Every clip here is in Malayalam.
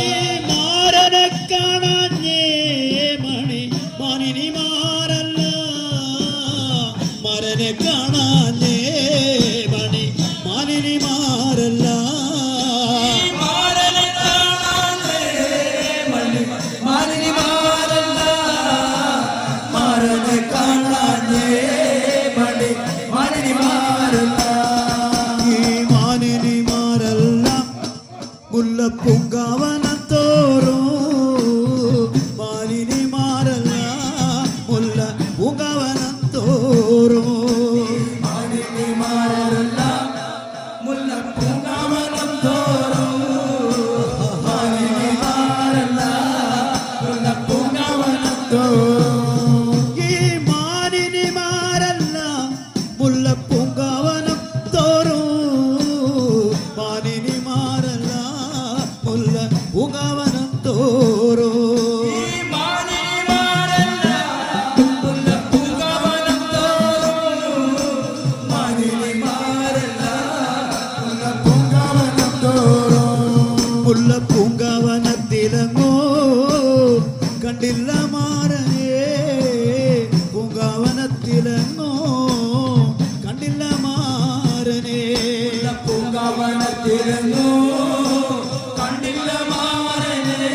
Yeah. un gabanatoro புல்ல பூங்காவனத்திலங்கோ கண்டில்ல மாறனே பூங்காவனத்திலங்கோ கண்டில்ல மாறனே. பூங்காவனத்திலங்கோ கண்டில்ல மாறனே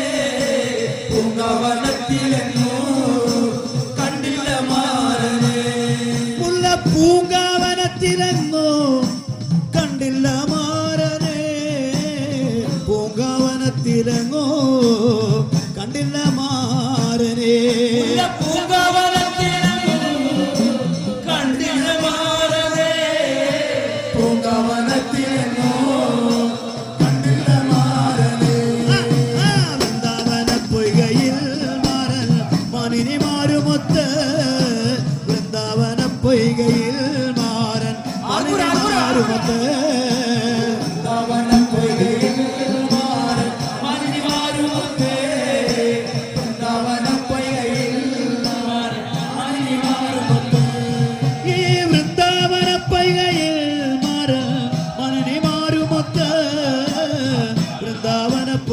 பூங்காவனத்திலங்கோ கண்டில்ல மாறனே. பூங்காவனத்திலங்கோ കണ്ടിലങ്ങോ കണ്ടില്ല മാ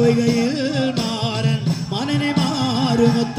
பொய்கையில் மாறன் மனனை மாறுமுத்த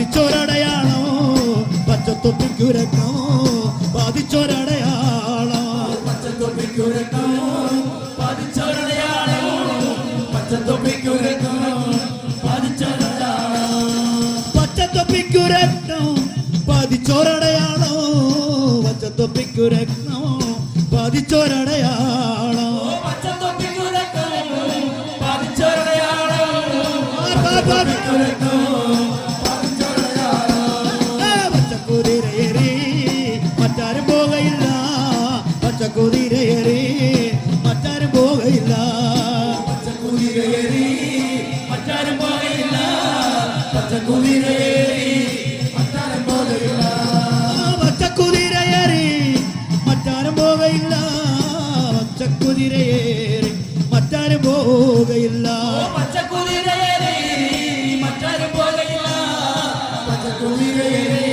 ബാധിച്ചോരടയാളോ പച്ചത്തൊപ്പിക്കുരക്കമോ ബാധിച്ചോരടയാളോ. പച്ചത്തൊപ്പിക്കുരക്കമോ ബാധിച്ചോരടയാളോ പച്ചത്തൊപ്പിക്കുരക്കമോ പച്ചത്തൊപ്പിക്കുരക്തം ബാധിച്ചോരടയാളോ പച്ചത്തൊപ്പിക്കുരക്തം ബാധിച്ചോരടയാളോ. പച്ചത്തൊപ്പിക്കുരക്തം ബാധിച്ചോരടയാളോ ബാധിക്കുരക്തം പച്ചക്കുതിരയേറി മറ്റാരും പോകയില്ല. പച്ചക്കുതിരയേറി മറ്റാരും പോകയില്ല. പച്ചക്കുതിരയേറി മറ്റാരും പോകയില്ല. പച്ചക്കുതിരയേറി മറ്റാരും പോകയില്ല. പച്ചക്കുതിരയേറി മറ്റാരും പോകയില്ല. പച്ചക്കുതിരയേറി മറ്റാരും പോകയില്ല. പച്ചക്കുതിരയേറി മറ്റാരും പോകയില്ല. പച്ചക്കുതിരയേറി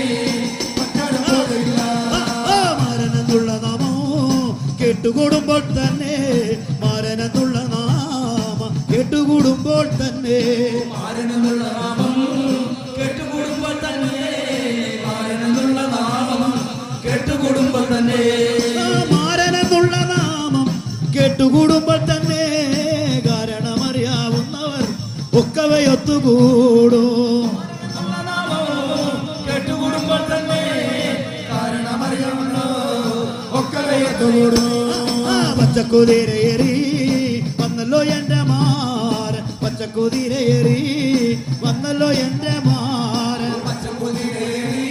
കേട്ടുകൂടുമ്പോൾ തന്നെ മാരനെന്നുള്ള നാമ കേട്ടുകൂടുമ്പോൾ തന്നെ മാരനെന്നുള്ള നാമം കേട്ടുകൂടുമ്പോൾ തന്നെ മാരനെന്നുള്ള നാമം കേട്ടുകൂടുമ്പോൾ തന്നെ. മാരനെന്നുള്ള നാമം കേട്ടുകൂടുമ്പോൾ തന്നെ കാരണമറിയാവുന്നവർ ഒക്കവെ ഒത്തുകൂടും. എന്നുള്ള നാമം കേട്ടുകൂടുമ്പോൾ തന്നെ കാരണം ഒക്കെ വേയത്തോടും ആ, പച്ചക്കുതിരയേറി വന്നല്ലോ എന്റെ മാരൻ പച്ചക്കുതിരയേറി വന്നല്ലോ എന്റെ മാരൻ പച്ചക്കുതിരയേറി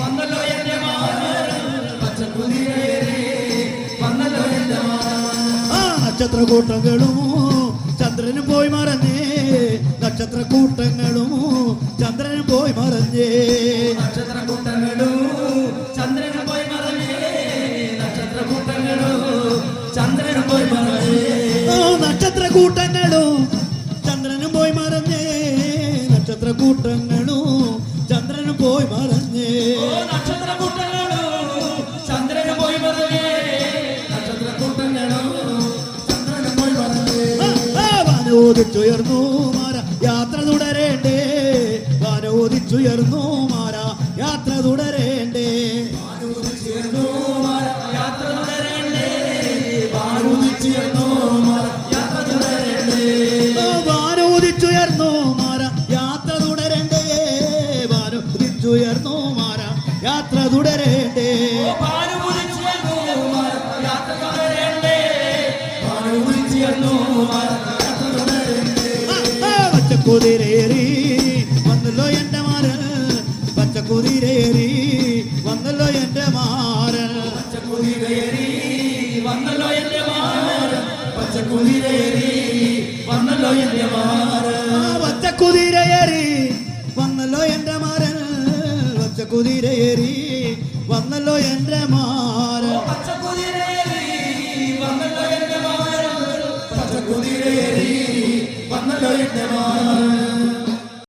വന്നല്ലോ എന്റെ മാരൻ പച്ചക്കുതിരയേറി വന്നല്ലോ എന്റെ ആ നക്ഷത്രകൂട്ടങ്ങളും ചന്ദ്രനും പോയി മറഞ്ഞേ. നക്ഷത്രകൂട്ടങ്ങളും ചന്ദ്രനും പോയി മറഞ്ഞേ. നക്ഷത്രക്കൂട്ടങ്ങളും വാനോദിച്ചുയർന്നു മാര യാത്ര തുടരേണ്ടേ? യാത്ര തുടരേണ്ടേ? വാനോദിച്ചുയർന്നു മാര യാത്ര തുടരേണ്ടേ? വാനോദിച്ചുയർന്നു മാര യാത്ര തുടരേണ്ടേ?